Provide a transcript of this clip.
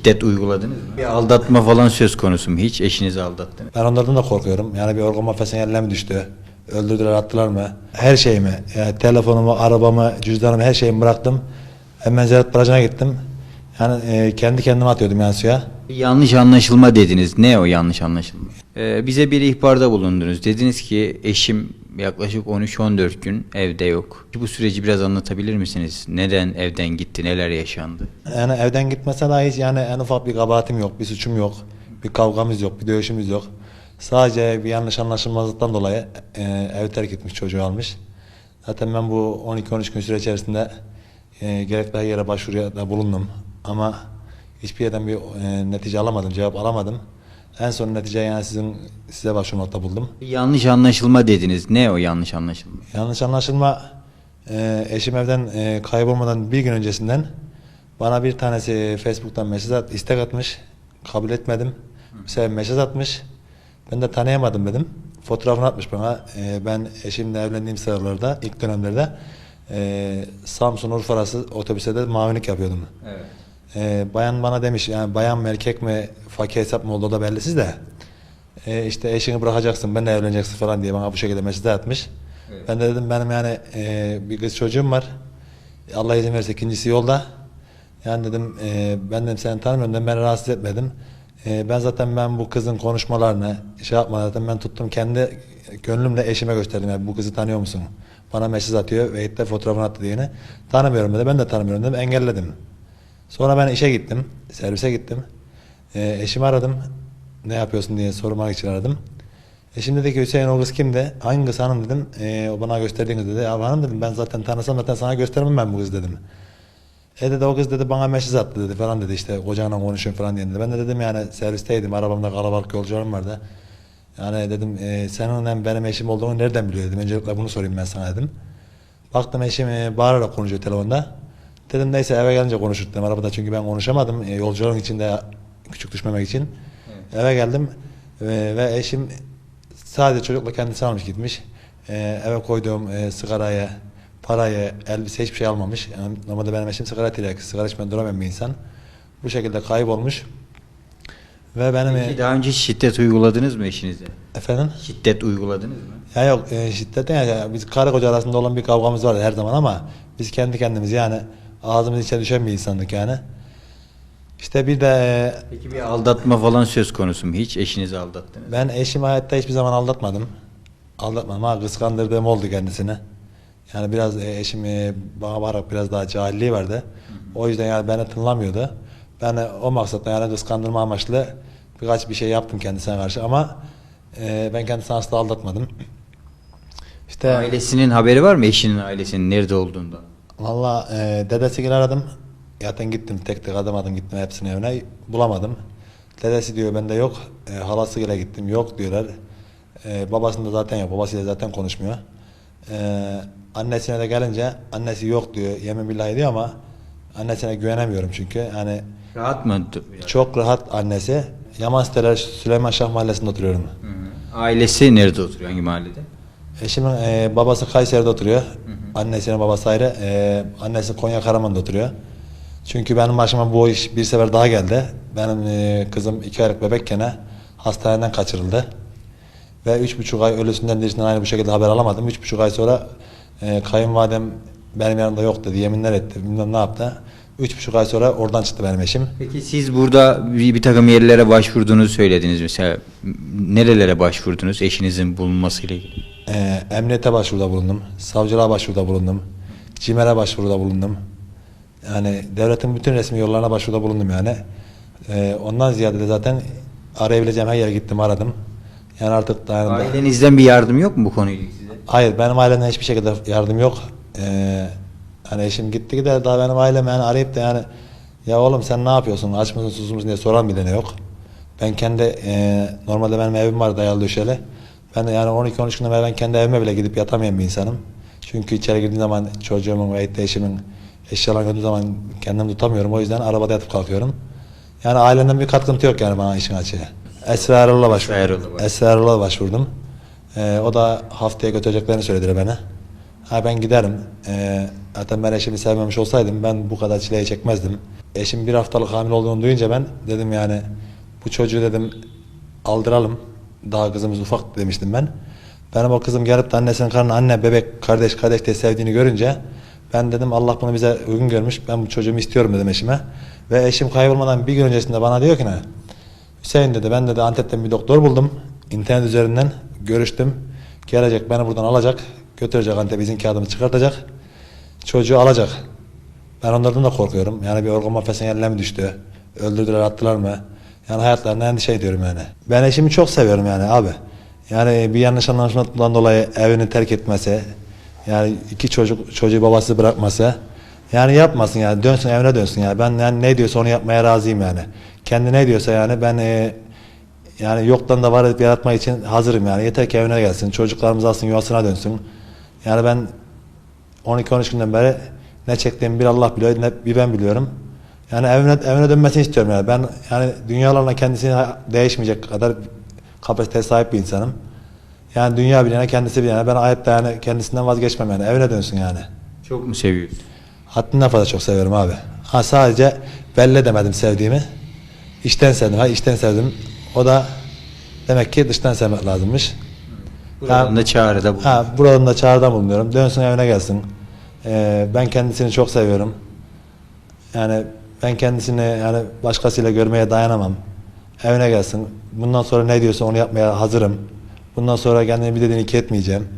Şiddet uyguladınız mı? Bir aldatma falan söz konusu mu? Hiç eşinizi aldattınız mı? Ben onlardan da korkuyorum. Yani bir organ mafyasının eline mi düştü? Öldürdüler, attılar mı? Her şeyimi, yani telefonumu, arabamı, cüzdanımı, her şeyimi bıraktım. Hemen Zerat Barajı'na gittim. Yani e, kendi kendime atıyordum yani suya. Yanlış anlaşılma dediniz. Ne o yanlış anlaşılma? Ee, bize bir ihbarda bulundunuz. Dediniz ki eşim yaklaşık 13-14 gün evde yok. Bu süreci biraz anlatabilir misiniz? Neden evden gitti? Neler yaşandı? Yani evden gitmese dahi hiç yani en ufak bir kabahatim yok, bir suçum yok. Bir kavgamız yok, bir dövüşümüz yok. Sadece bir yanlış anlaşılmazlıktan dolayı e, ev terk etmiş, çocuğu almış. Zaten ben bu 12-13 gün süre içerisinde e, gerekli yere başvuruda bulundum. Ama hiçbir yerden bir e, netice alamadım, cevap alamadım. En son neticeyi yani sizin size başvurmakta buldum. Bir yanlış anlaşılma dediniz. Ne o yanlış anlaşılma? Yanlış anlaşılma e, eşim evden e, kaybolmadan bir gün öncesinden bana bir tanesi Facebook'tan mesaj at, istek atmış. Kabul etmedim. Sefer mesaj atmış. Ben de tanıyamadım dedim. Fotoğrafını atmış bana. E, ben eşimle evlendiğim sıralarda ilk dönemlerde e, Samsun Urfa arası otobüste de mavilik yapıyordum. Evet. E, bayan bana demiş yani bayan mı erkek mi fakir hesap mı oldu o da bellisiz de e, işte eşini bırakacaksın benimle evleneceksin falan diye bana bu şekilde mesaj atmış. Evet. Ben de dedim benim yani e, bir kız çocuğum var. Allah izin verirse ikincisi yolda. Yani dedim e, ben dedim seni tanımıyorum dedim, beni rahatsız etmedim. E, ben zaten ben bu kızın konuşmalarını şey yapmadan zaten ben tuttum kendi gönlümle eşime gösterdim. Yani bu kızı tanıyor musun? Bana mesaj atıyor ve de fotoğrafını attı diyene. Tanımıyorum dedi. Ben de tanımıyorum dedim. Engelledim. Sonra ben işe gittim. Servise gittim. E, eşimi aradım. Ne yapıyorsun diye sormak için aradım. Eşim dedi ki Hüseyin o kız kimdi? Hangi kız hanım dedim. E, o bana gösterdiğiniz dedi. Ya hanım dedim ben zaten tanısam zaten sana göstermem ben bu kız dedim. E dedi o kız dedi bana mesaj attı dedi falan dedi işte kocanla konuşuyorum falan diye dedi. Ben de dedim yani servisteydim arabamda kalabalık yolcularım vardı. Yani dedim e, senin benim eşim olduğunu nereden biliyor dedim. Öncelikle bunu sorayım ben sana dedim. Baktım eşim e, bağırarak konuşuyor telefonda. Dedim neyse eve gelince konuşuruz dedim arabada çünkü ben konuşamadım. E, yolcuların içinde küçük düşmemek için. Eve geldim e, ve eşim sadece çocukla kendisi almış gitmiş. E, eve koyduğum e, sigarayı, parayı, elbise hiçbir şey almamış. Yani normalde benim eşim sigara tiryaki, sigara içmeden duramayan bir insan. Bu şekilde kaybolmuş. Ve benim e, Peki daha önce şiddet uyguladınız mı eşinize? efendim Şiddet uyguladınız mı? ya yok e, şiddet yani ya biz karı koca arasında olan bir kavgamız vardı her zaman ama biz kendi kendimiz yani ağzımız içine düşen bir insandık yani. İşte bir de Peki bir aldatma falan söz konusu mu? Hiç eşinizi aldattınız mı? Ben eşimi hayatta hiçbir zaman aldatmadım. Aldatmadım ama kıskandırdığım oldu kendisini. Yani biraz e, eşim e, bana bakarak biraz daha cahilliği vardı. O yüzden yani beni tınlamıyordu. Ben e, o maksatla yani kıskandırma amaçlı birkaç bir şey yaptım kendisine karşı ama e, ben kendisini asla aldatmadım. İşte Ailesinin haberi var mı eşinin ailesinin nerede olduğundan? Valla e, dedesini aradım. Zaten gittim tek tek adım adım gittim hepsinin evine bulamadım. Dedesi diyor bende yok. E, halasıyla gittim yok diyorlar. E, babasında zaten yok. Babasıyla zaten konuşmuyor. E, annesine de gelince annesi yok diyor. Yemin billahi diyor ama annesine güvenemiyorum çünkü. Yani Rahat mı? çok rahat annesi. Yaman Siteler Süleyman Şah Mahallesi'nde oturuyorum. Hı hı. Ailesi nerede oturuyor? Hangi mahallede? Eşimin e, babası Kayseri'de oturuyor. Annesinin babası ayrı. E, annesi Konya Karaman'da oturuyor. Çünkü benim başıma bu iş bir sefer daha geldi. Benim e, kızım iki aylık bebekken hastaneden kaçırıldı. Ve üç buçuk ay ölüsünden dirisinden aynı bu şekilde haber alamadım. Üç buçuk ay sonra e, kayınvalidem benim yanımda yok dedi. Yeminler etti. Bilmem ne yaptı. Üç buçuk ay sonra oradan çıktı benim eşim. Peki siz burada bir, bir takım yerlere başvurduğunuzu söylediniz mesela. Nerelere başvurdunuz eşinizin bulunmasıyla ilgili? E, emniyete başvuruda bulundum. Savcılığa başvuruda bulundum. CİMER'e başvuruda bulundum. Yani devletin bütün resmi yollarına başvuruda bulundum yani. E, ondan ziyade de zaten arayabileceğim her yere gittim aradım. Yani artık dayandım. Ailenizden bir yardım yok mu bu konuyla size? Hayır benim ailemden hiçbir şekilde yardım yok. Ee, hani eşim gitti gider daha benim ailem yani arayıp da yani ya oğlum sen ne yapıyorsun aç mısın susuz musun diye soran bile ne yok. Ben kendi e, normalde benim evim var dayalı döşeli. Ben de yani 12-13 günden beri ben kendi evime bile gidip yatamayan bir insanım. Çünkü içeri girdiğim zaman çocuğumun ve eşimin eşyalarını gördüğüm zaman kendimi tutamıyorum. O yüzden arabada yatıp kalkıyorum. Yani ailemden bir katkıntı yok yani bana işin açığı. Esra Erol'la başvurdum. Esra Erol'la başvurdum. Ee, o da haftaya götüreceklerini söylediler bana. Ha ben giderim. Ee, Zaten ben eşimi sevmemiş olsaydım ben bu kadar çileyi çekmezdim. Eşim bir haftalık hamile olduğunu duyunca ben dedim yani bu çocuğu dedim aldıralım. Daha kızımız ufak demiştim ben. Benim o kızım gelip de annesinin karnına anne bebek kardeş kardeş diye sevdiğini görünce ben dedim Allah bunu bize uygun görmüş. Ben bu çocuğumu istiyorum dedim eşime. Ve eşim kaybolmadan bir gün öncesinde bana diyor ki ne? Hüseyin dedi ben dedi Antep'ten bir doktor buldum. İnternet üzerinden görüştüm. Gelecek beni buradan alacak. Götürecek Antep'e izin kağıdımı çıkartacak. Çocuğu alacak. Ben onlardan da korkuyorum. Yani bir organ mafyasının eline mi düştü? Öldürdüler attılar mı? Yani hayatlarına endişe ediyorum yani. Ben eşimi çok seviyorum yani abi. Yani bir yanlış anlaşmadan dolayı evini terk etmesi, yani iki çocuk çocuğu babası bırakması, yani yapmasın yani dönsün evine dönsün yani. Ben yani ne diyorsa onu yapmaya razıyım yani. Kendi ne diyorsa yani ben e, yani yoktan da var edip yaratmak için hazırım yani. Yeter ki evine gelsin, çocuklarımız alsın yuvasına dönsün. Yani ben 12-13 günden beri ne çektiğimi bir Allah biliyor, ne bir ben biliyorum. Yani evine, evine dönmesini istiyorum yani. Ben yani dünyalarla kendisini değişmeyecek kadar kapasiteye sahip bir insanım. Yani dünya bilene kendisi bilene ben hayatta yani kendisinden vazgeçmem yani. Evine dönsün yani. Çok mu seviyorsun? Haddinden fazla çok seviyorum abi. Ha sadece belli edemedim sevdiğimi. İçten sevdim. Ha içten sevdim. O da demek ki dıştan sevmek lazımmış. Buradan da çağrıda bulun. Ha, buradan da çağrıda bulunuyorum. Dönsün evine gelsin. Ee, ben kendisini çok seviyorum. Yani ben kendisini yani başkasıyla görmeye dayanamam. Evine gelsin. Bundan sonra ne diyorsa onu yapmaya hazırım. Bundan sonra kendini bir dediğini iki etmeyeceğim.